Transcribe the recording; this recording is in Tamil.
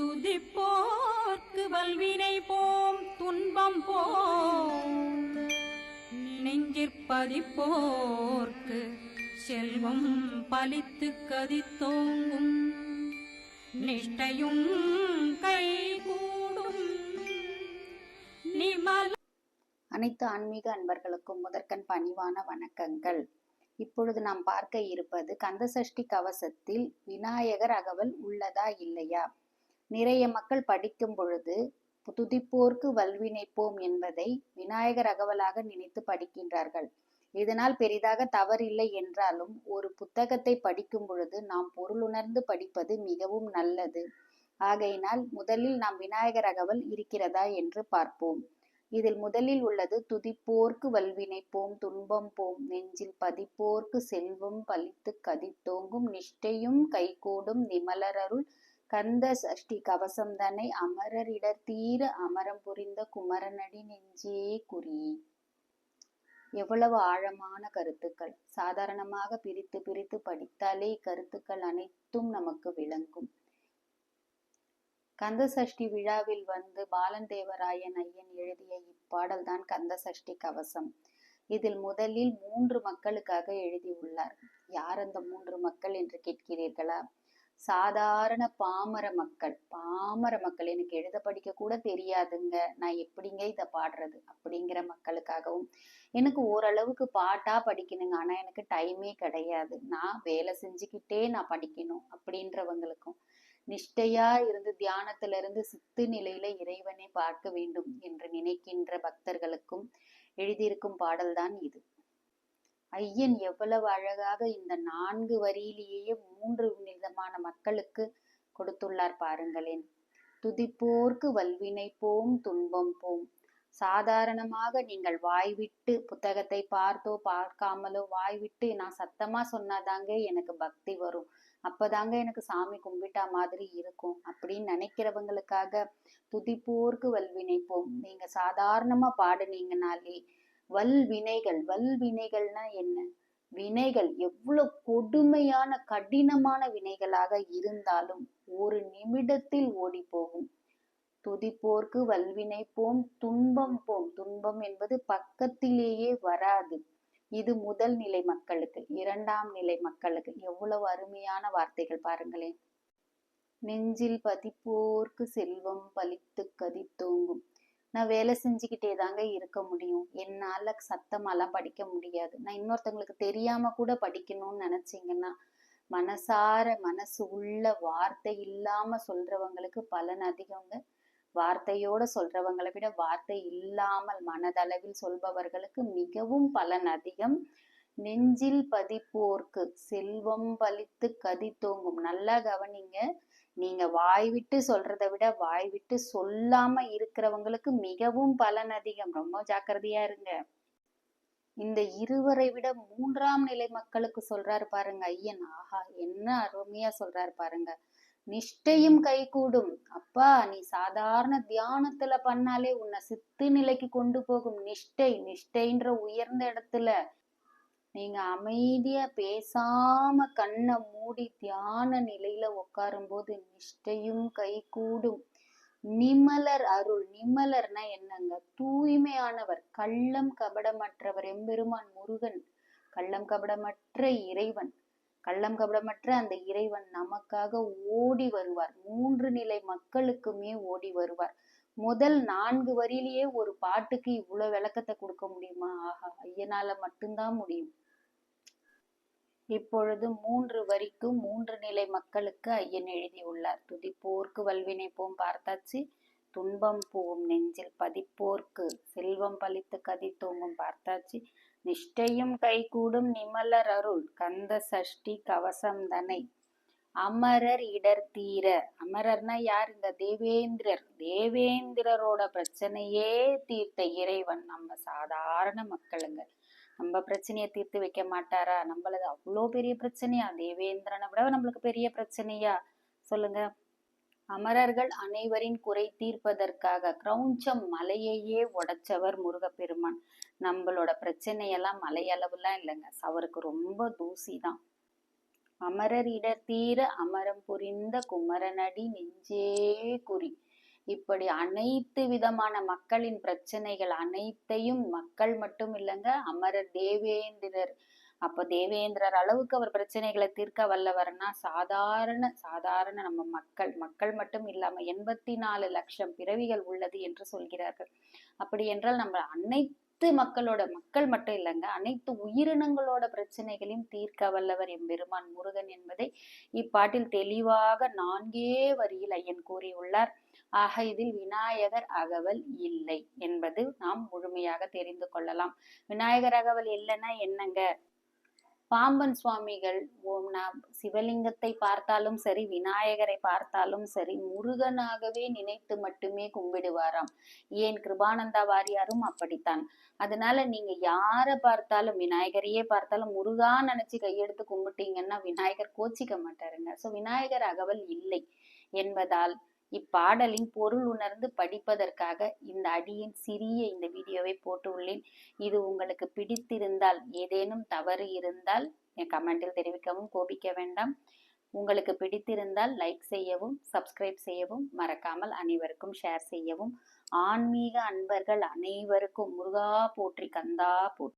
துதிப்போர்க்கு வல்வினை போம் துன்பம் போம். நெஞ்சிற்பதிப்போர்க்கு செல்வம் பலித்து கதித்தோங்கும். நிஷ்டையும் கைகூடும். நிமல அனைத்து ஆன்மீக அன்பர்களுக்கும் முதற்கண் பணிவான வணக்கங்கள். இப்பொழுது நாம் பார்க்க இருப்பது கந்தசஷ்டி கவசத்தில் விநாயகர் அகவல் உள்ளதா இல்லையா? நிறைய மக்கள் படிக்கும் பொழுது துதிப்போர்க்கு வல்வினைப்போம் என்பதை விநாயகர் அகவலாக நினைத்து படிக்கின்றார்கள். இதனால் பெரிதாக தவறில்லை என்றாலும் ஒரு புத்தகத்தை படிக்கும் பொழுது நாம் பொருளுணர்ந்து படிப்பது மிகவும் நல்லது. ஆகையினால் முதலில் நாம் விநாயகர் அகவல் இருக்கிறதா என்று பார்ப்போம். இதில் முதலில் உள்ளது துதிப்போர்க்கு வல்வினை போம் துன்பம் போம் நெஞ்சில் பதிப்போர்க்கு செல்வம் பலித்து கதித்தோங்கும் நிஷ்டையும் கைகூடும் நிமலரருள் கந்த சஷ்டி கவசம் தன்னை அமரரிடர் தீர அமரம் புரிந்த குமரனடி நெஞ்சே குறி. எவ்வளவு ஆழமான கருத்துக்கள். சாதாரணமாக பிரித்து பிரித்து படித்தாலே கருத்துக்கள் அனைத்தும் நமக்கு விளங்கும். கந்த சஷ்டி விழாவில் வந்து பாலன் தேவராயன் ஐயன் எழுதிய இப்பாடல் தான் கந்த சஷ்டி கவசம். இதில் முதலில் மூன்று மக்களுக்காக எழுதியுள்ளார். யார் அந்த மூன்று மக்கள் என்று கேட்கிறீர்களா? சாதாரண பாமர மக்கள். பாமர மக்கள். எனக்கு எழுத படிக்க கூட தெரியாதுங்க. நான் எப்படிங்க இதை பாடுறது அப்படிங்கிற மக்களுக்காகவும். எனக்கு ஓரளவுக்கு பாட்டா படிக்கணுங்க. ஆனா எனக்கு டைமே கிடையாது. நான் வேலை செஞ்சுக்கிட்டே நான் படிக்கணும் அப்படின்றவங்களுக்கும். நிஷ்டையா இருந்து தியானத்துல இருந்து சித்து நிலையில இறைவனை பார்க்க வேண்டும் என்று நினைக்கின்ற பக்தர்களுக்கும் எழுதியிருக்கும் பாடல்தான் இது. ஐயன் எவ்வளவு அழகாக இந்த நான்கு வரியிலேயே மூன்று விதமான மக்களுக்கு கொடுத்துள்ளார் பாருங்களேன். துதிப்போர்க்கு வல்வினை போம் துன்பம் போம். சாதாரணமாக நீங்கள் வாய்விட்டு புத்தகத்தை பார்த்தோ பார்க்காமலோ வாய்விட்டு நான் சத்தமா சொன்னாதாங்க எனக்கு பக்தி வரும். அப்பதாங்க எனக்கு சாமி கும்பிட்டா மாதிரி இருக்கும். அப்படின்னு நினைக்கிறவங்களுக்காக துதிப்போர்க்கு வல்வினை போம். நீங்க சாதாரணமா பாடுனீங்கனாலே வல்வினைகள். வல்வினைகள்னா என்ன? வினைகள். எவ்வளவு கொடுமையான கடினமான வினைகளாக இருந்தாலும் ஒரு நிமிடத்தில் ஓடி போகும் துதிப்போர்க்கு வல்வினை போம் துன்பம் போம். துன்பம் என்பது பக்கத்திலேயே வராது. இது முதல் நிலை மக்களுக்கு இரண்டாம் நிலை மக்களுக்கு. எவ்வளவு அருமையான வார்த்தைகள் பாருங்களேன். நெஞ்சில் பதிப்போர்க்கு செல்வம் பலித்து கதித்தோங்கும் நான் வேலை செஞ்சுக்கிட்டே தாங்க இருக்க முடியும். என்னால சத்தமாலாம் படிக்க முடியாது. நான் இன்னொருத்தவங்களுக்கு தெரியாம கூட படிக்கணும்னு நினைச்சீங்கன்னா மனசார மனசு உள்ள வார்த்தை இல்லாம சொல்றவங்களுக்கு பலன் அதிகங்க. வார்த்தையோட சொல்றவங்களை விட வார்த்தை இல்லாமல் மனதளவில் சொல்பவர்களுக்கு மிகவும் பலன் அதிகம். நெஞ்சில் பதிப்போர்க்கு செல்வம் பலித்து கதி தோங்கும். நல்லா கவனிங்க. நீங்க வாய் விட்டு சொல்றதை விட வாய் விட்டு சொல்லாம இருக்கிறவங்களுக்கு மிகவும் பலன் அதிகம். ரொம்ப ஜாக்கிரதையா இருங்க. இந்த இருவரை விட மூன்றாம் நிலை மக்களுக்கு சொல்றாரு பாருங்க ஐயன். ஆஹா என்ன அருமையா சொல்றாரு பாருங்க. நிஷ்டையும் கைகூடும். அப்பா நீ சாதாரண தியானத்துல பண்ணாலே உன்னை சித்து நிலைக்கு கொண்டு போகும். நிஷ்டை நிஷ்டைன்ற உயர்ந்த இடத்துல நீங்க அமைதியா பேசாம கண்ணை மூடி தியான நிலையில உட்காரும் போது நிஷ்டையும் கைகூடும் நிமலர் அருள் நிமலர்னா என்னங்க? தூய்மையானவர் கள்ளம் கபடமற்றவர் எம்பெருமான் முருகன். கள்ளம் கபடமற்ற இறைவன். கள்ளம் கபடமற்ற அந்த இறைவன் நமக்காக ஓடி வருவார். மூன்று நிலை மக்களுக்குமே ஓடி வருவார். முதல் நான்கு வரியிலேயே ஒரு பாட்டுக்கு இவ்வளவு விளக்கத்தை கொடுக்க முடியுமா? ஆஹா ஐயனால மட்டும்தான் முடியும். இப்பொழுது மூன்று வரிக்கும் மூன்று நிலை மக்களுக்கு ஐயன் எழுதியுள்ளார். துதிப்போர்க்கு வல்வினை போம் பார்த்தாச்சு துன்பம் பூவும் நெஞ்சில் பதிப்போர்க்கு செல்வம் பழித்து கதி தூங்கும் பார்த்தாச்சு. நிஷ்டையும் கைகூடும் நிமலர் அருள் கந்த சஷ்டி கவசம் தனை அமரர் இடர் தீர. அமரர்னா யார்? இந்த தேவேந்திரர். தேவேந்திரரோட பிரச்சனையே தீர்த்த இறைவன் நம்ம சாதாரண மக்களுங்க. நம்ம பிரச்சனையை தீர்த்து வைக்க மாட்டாரா? நம்மளது அவ்வளோ பெரிய பிரச்சனையா? தேவேந்திரனை விட நம்மளுக்கு பெரிய பிரச்சனையா? சொல்லுங்க. அமரர்கள் அனைவரின் குறை தீர்ப்பதற்காக கிரௌஞ்சம் மலையையே உடைச்சவர் முருகப்பெருமான். நம்மளோட பிரச்சனையெல்லாம் மலையளவுலாம் இல்லைங்க. அவருக்கு ரொம்ப தூசி தான் அமரர் இடர் தீர அமரம் புரிந்த குமரனடி நெஞ்சே குறி. இப்படி அனைத்து விதமான மக்களின் பிரச்சனைகள் அனைத்தையும் மக்கள் மட்டும் இல்லைங்க அமரர் தேவேந்திரர். அப்ப தேவேந்திரர் அளவுக்கு அவர் பிரச்சனைகளை தீர்க்க வல்லவர்னா சாதாரண சாதாரண நம்ம மக்கள் மக்கள் மட்டும் இல்லாம எண்பத்தி நாலு லட்சம் பிறவிகள் உள்ளது என்று சொல்கிறார்கள். அப்படி என்றால் நம்ம அனைத்து மக்களோட மக்கள் மட்டும் இல்லைங்க அனைத்து உயிரினங்களோட பிரச்சனைகளையும் தீர்க்க வல்லவர் எம்பெருமான் முருகன் என்பதை இப்பாட்டில் தெளிவாக நான்கே வரியில் ஐயன் கூறியுள்ளார். ஆக இதில் விநாயகர் அகவல் இல்லை என்பது நாம் முழுமையாக தெரிந்து கொள்ளலாம். விநாயகர் அகவல் இல்லைன்னா என்னங்க? பாம்பன் சுவாமிகள் ஓம் நாம் சிவலிங்கத்தை பார்த்தாலும் சரி விநாயகரை பார்த்தாலும் சரி முருகனாகவே நினைத்து மட்டுமே கும்பிடுவாராம். ஏன்? கிருபானந்தா வாரியாரும் அப்படித்தான். அதனால நீங்க யாரை பார்த்தாலும் விநாயகரையே பார்த்தாலும் முருகா நினைச்சு கையெடுத்து கும்பிட்டீங்கன்னா விநாயகர் கோச்சிக்க மாட்டாருங்க. சோ விநாயகர் அகவல் இல்லை என்பதால் இப்பாடலின் பொருள் உணர்ந்து படிப்பதற்காக இந்த அடியின் சிறிய இந்த வீடியோவை போட்டு உள்ளேன் இது உங்களுக்கு பிடித்திருந்தால் ஏதேனும் தவறு இருந்தால் என் கமெண்டில் தெரிவிக்கவும் கோபிக்க வேண்டாம். உங்களுக்கு பிடித்திருந்தால் லைக் செய்யவும் சப்ஸ்கிரைப் செய்யவும் மறக்காமல் அனைவருக்கும் ஷேர் செய்யவும். ஆன்மீக அன்பர்கள் அனைவருக்கும் முருகா போற்றி கந்தா போற்றி.